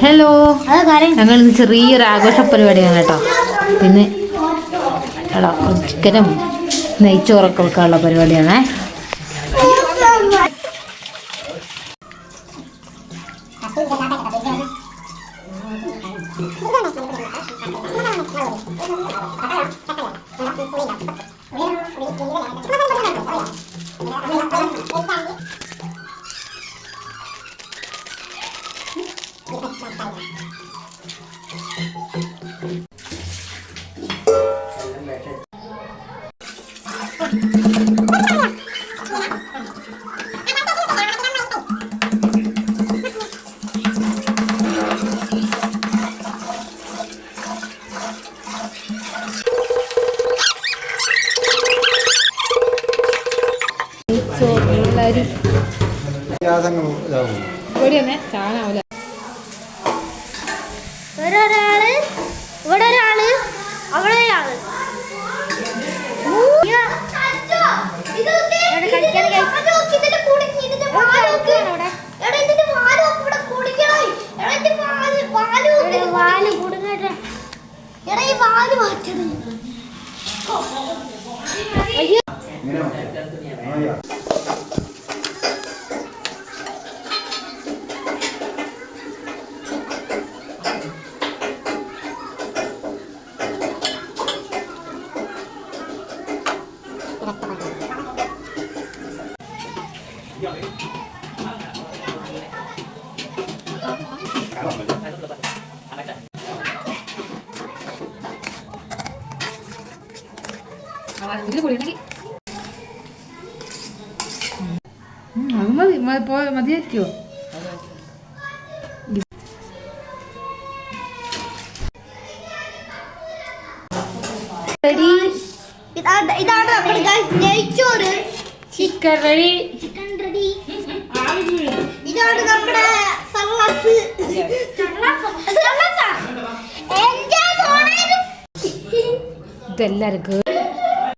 Hello ഞങ്ങൾ ഇന്ന് ചെറിയൊരു ആഘോഷ പരിപാടിയാണ് കേട്ടോ. പിന്നെ എടാ ചിക്കനും നെയ്ച്ചോറൊക്കെ വെക്കാനുള്ള പരിപാടിയാണേ. വ്യാസങ്ങൾ ഇതാവും ഒരാൾ ഇവിടെ ഒരാൾ അവിടെ ഒരാൾ അത് മതി മതിയായിരിക്കുമോ ഇതാണ് ഇതാണ് നെയ്ച്ചോറ്. ചിക്കൻ റെഡി ചിക്കൻ റെഡി ഇതാണ് നമ്മുടെ സള്ളാസ് ഇതെല്ലാവർക്കും